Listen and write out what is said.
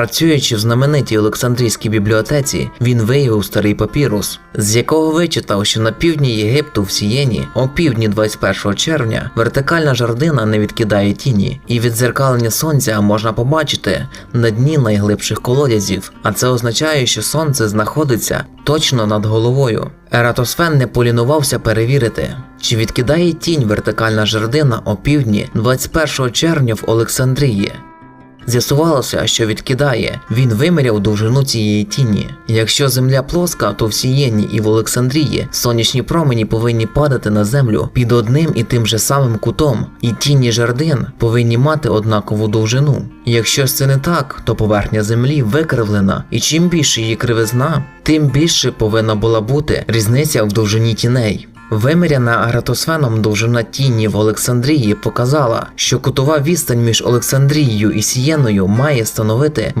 Працюючи в знаменитій Олександрійській бібліотеці, він виявив старий папірус, з якого вичитав, що на півдні Єгипту в Сієні, о півдні 21 червня, вертикальна жардина не відкидає тіні, і відзеркалення сонця можна побачити на дні найглибших колодязів, а це означає, що сонце знаходиться точно над головою. Ератосфен не полінувався перевірити, чи відкидає тінь вертикальна жердина о півдні 21 червня в Олександрії. З'ясувалося, що відкидає. Він виміряв довжину цієї тіні. Якщо земля плоска, то в Сієні і в Олександрії сонячні промені повинні падати на землю під одним і тим же самим кутом, і тіні жердин повинні мати однакову довжину. Якщо ж це не так, то поверхня землі викривлена, і чим більше її кривизна, тим більше повинна була бути різниця в довжині тіней. Виміряна Аратосфеном довжина тіні в Олександрії показала, що кутова відстань між Олександрією і Сієною має становити